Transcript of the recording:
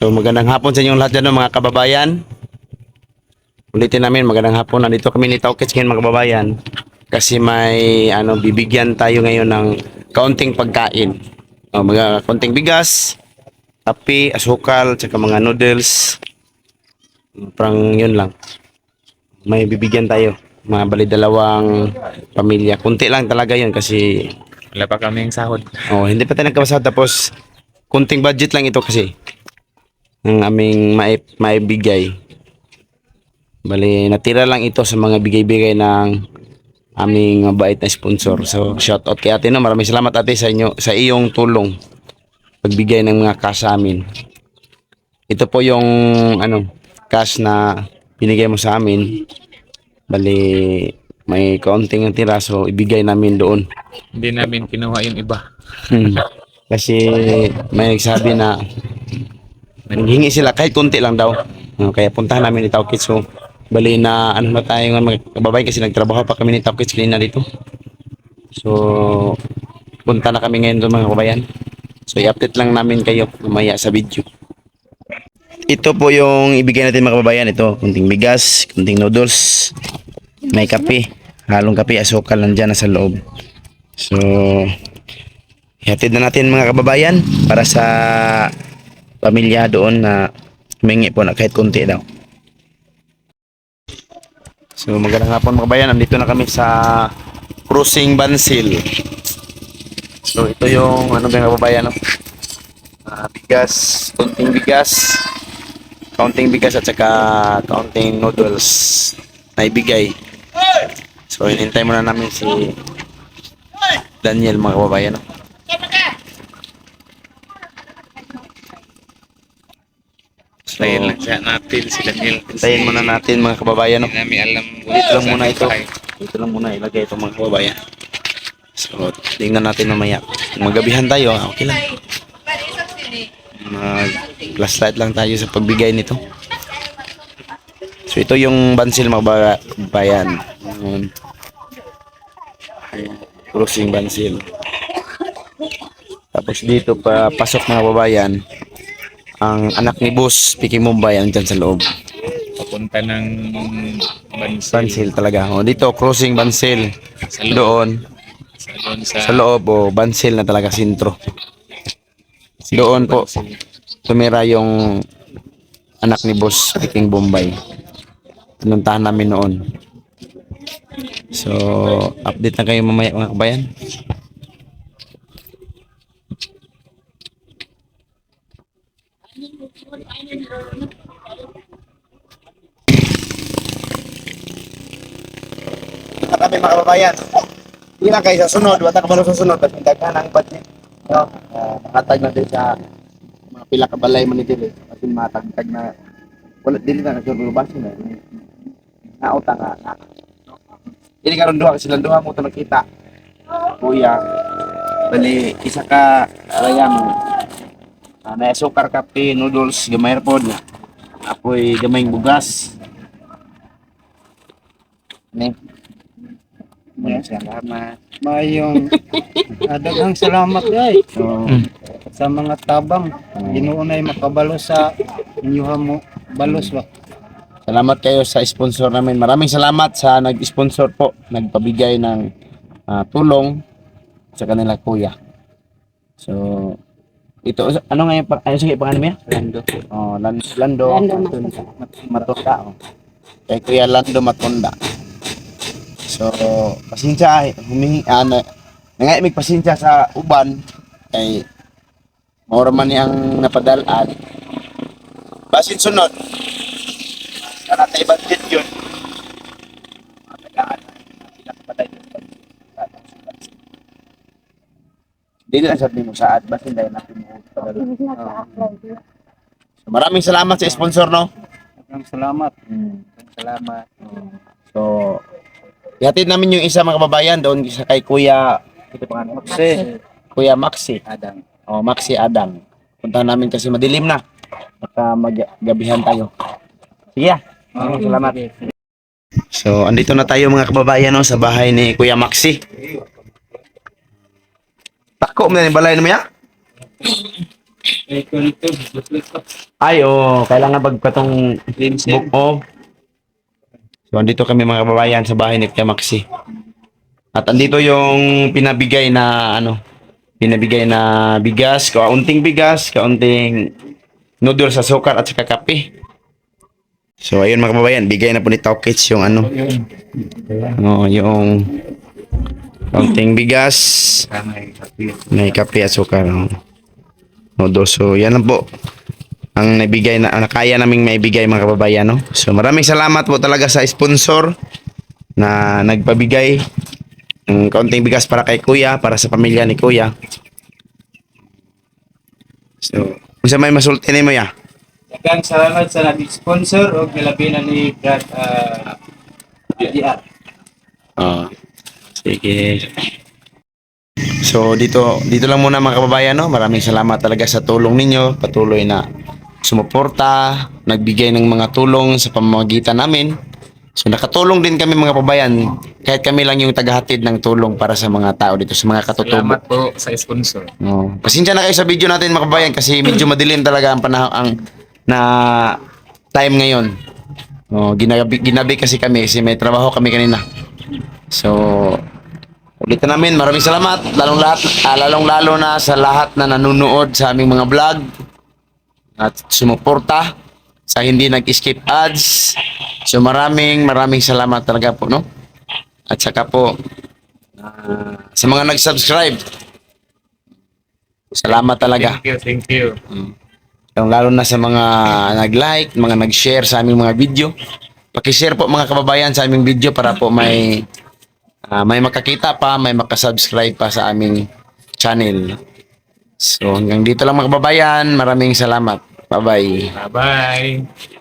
So magandang hapon sa inyong lahat dyan mga kababayan. Ulitin namin magandang hapon. Nandito kami ni Taukits ngayon mga kababayan. Kasi may ano bibigyan tayo ngayon ng kaunting pagkain. O, mga kaunting bigas, kape, asukal, tsaka mga noodles. Parang yun lang. May bibigyan tayo. Mga bali dalawang pamilya. Kunti lang talaga yun kasi Wala pa kaming sahod. Oh, hindi pa tayo nagkabasa tapos kunting budget lang ito kasi ang aming mai maibigay. Bali, natira lang ito sa mga bigay-bigay ng aming mabait na sponsor. So, shout out kay ate no. Maraming salamat ate sa inyo sa iyong tulong pagbigay ng mga cash sa amin. Ito po yung ano, cash na binigay mo sa amin. Bali, may kaunting tira so ibigay namin doon. Hindi namin kinuha yung iba. Hmm. Kasi may nagsabi na hingi sila kahit konti lang daw. No, kaya puntahan namin ni Taukit. So, bali na ano na tayo ng mga kababayan kasi nagtrabaho pa kami ni Taukit kanina dito. So, punta na kami ngayon doon mga kababayan. So, i-update lang namin kayo mamaya sa video. Ito po yung ibigay natin mga kababayan. Ito, kunting bigas, kunting noodles, may kape, halong kape, asukal nandyan na sa loob. So, Ihatid na natin mga kababayan para sa pamilya doon na humingi po na kahit konti daw. So magandang hapon mga kababayan, nandito na kami sa Cruising Bansil. So ito yung ano ba mga kababayan no? Ah, bigas, konting bigas, kaunting bigas at saka kaunting noodles na ibigay. So inintay muna namin si Daniel mga kababayan no? So, Tayin lang siya natin si Daniel. Hintayin muna natin mga kababayan. No? Hindi namin alam. Dito lang muna ito. Dito lang muna ilagay ito mga kababayan. So, tingnan natin mamaya. Kung magabihan tayo, ah, okay lang. Mag flashlight lang tayo sa pagbigay nito. So, ito yung bansil mga kababayan. Ayan. Ayan. Cruising bansil. Tapos dito pa pasok mga kababayan ang anak ni Boss Piki Mumbai ang dyan sa loob. papunta ng bansil. Bansil talaga. O, dito, crossing Bansil. Sa loob. Doon, Sa, doon sa, sa loob, o, Bansil na talaga sintro. Doon po, Bansil. tumira yung anak ni Boss Piking Bombay. Pinuntahan namin noon. So, update na kayo mamaya mga kabayan. Kami mga kababayan. Hindi lang kayo sa sunod, wata ka sa sunod, at daghan ang budget. No? Uh, nakatag na din sa mga pila ka balay man nito eh. Kasi matagtag na wala dili na nagsulubas na. Nauta nga. na. Dili karon duha kasi lang duha mo to nakita. Kuya. Bali isa ka alayang uh, na sukar kape, noodles, gamay pod na. Apoy gamay bugas. Ni. Mga salamat. Mayong adaghang salamat guys So, sa mga tabang Ginoo na makabalo sa inyuha mo balos ba Salamat kayo sa sponsor namin. Maraming salamat sa nag-sponsor po, nagpabigay ng ah, tulong sa kanila kuya. So, ito ano nga yung pa- ano sige pangalan niya? Lando. Oh, Lan- Lando. Lando Matunda. Matunda. Oh. Kay Kuya Lando Matunda. So, pasensya humingi ano nga may pasensya sa uban kay maura man niyang napadalaan. Basin sunod. Sana tayo budget yun. Matagaan na. Sa budget. Lang sabi mo saat. Basin dahil natin mo. So, maraming salamat sa sponsor, no? adaghang salamat salamat So, ihatid namin yung isa mga kababayan doon sa kay Kuya ito pa nga, Maxi. Kuya Maxi. adang Oh, Maxi Adang. Punta namin kasi madilim na. Baka maggabihan tayo. Sige. ah. Maraming salamat. So, andito na tayo mga kababayan no, sa bahay ni Kuya Maxi. Tako mo na yung balay na maya? Ay, oo. kailangan bagpatong book mo. So, andito kami mga kababayan sa bahay ni Tia Maxi. At andito yung pinabigay na ano, pinabigay na bigas, kaunting bigas, kaunting noodles sa sukar at saka kape. So, ayun mga kababayan, bigay na po ni Tao Kids yung ano, oh, yung kaunting bigas, may kape at sukar. Oh. Noodles. So, yan lang po ang naibigay na ang kaya naming maibigay mga kababayan no. So maraming salamat po talaga sa sponsor na nagpabigay ng kaunting bigas para kay Kuya, para sa pamilya ni Kuya. So, kung sa may masulti mo ya. Daghang salamat sa nag-sponsor o gilabi na ni Brad uh, DDR. Oh. Sige. So dito dito lang muna mga kababayan no. Maraming salamat talaga sa tulong ninyo. Patuloy na sumuporta, nagbigay ng mga tulong sa pamamagitan namin. So nakatulong din kami mga kababayan kahit kami lang yung tagahatid ng tulong para sa mga tao dito sa mga katutubo. Salamat po sa sponsor. No. Pasensya na kayo sa video natin mga kababayan kasi medyo madilim talaga ang panahon ang na time ngayon. Oh, ginabi, ginabi kasi kami kasi may trabaho kami kanina. So, ulitin namin, maraming salamat lalong lahat, ah, lalong lalo na sa lahat na nanonood sa aming mga vlog at sumuporta sa hindi nag-skip ads. So maraming maraming salamat talaga po, no? At saka po ah, sa mga nag-subscribe. Salamat talaga. Thank you, thank you. Yung lalo na sa mga nag-like, mga nag-share sa aming mga video. Paki-share po mga kababayan sa aming video para po may ah, may makakita pa, may makasubscribe pa sa aming channel. So hanggang dito lang mga kababayan. Maraming salamat. Bye-bye. Bye-bye.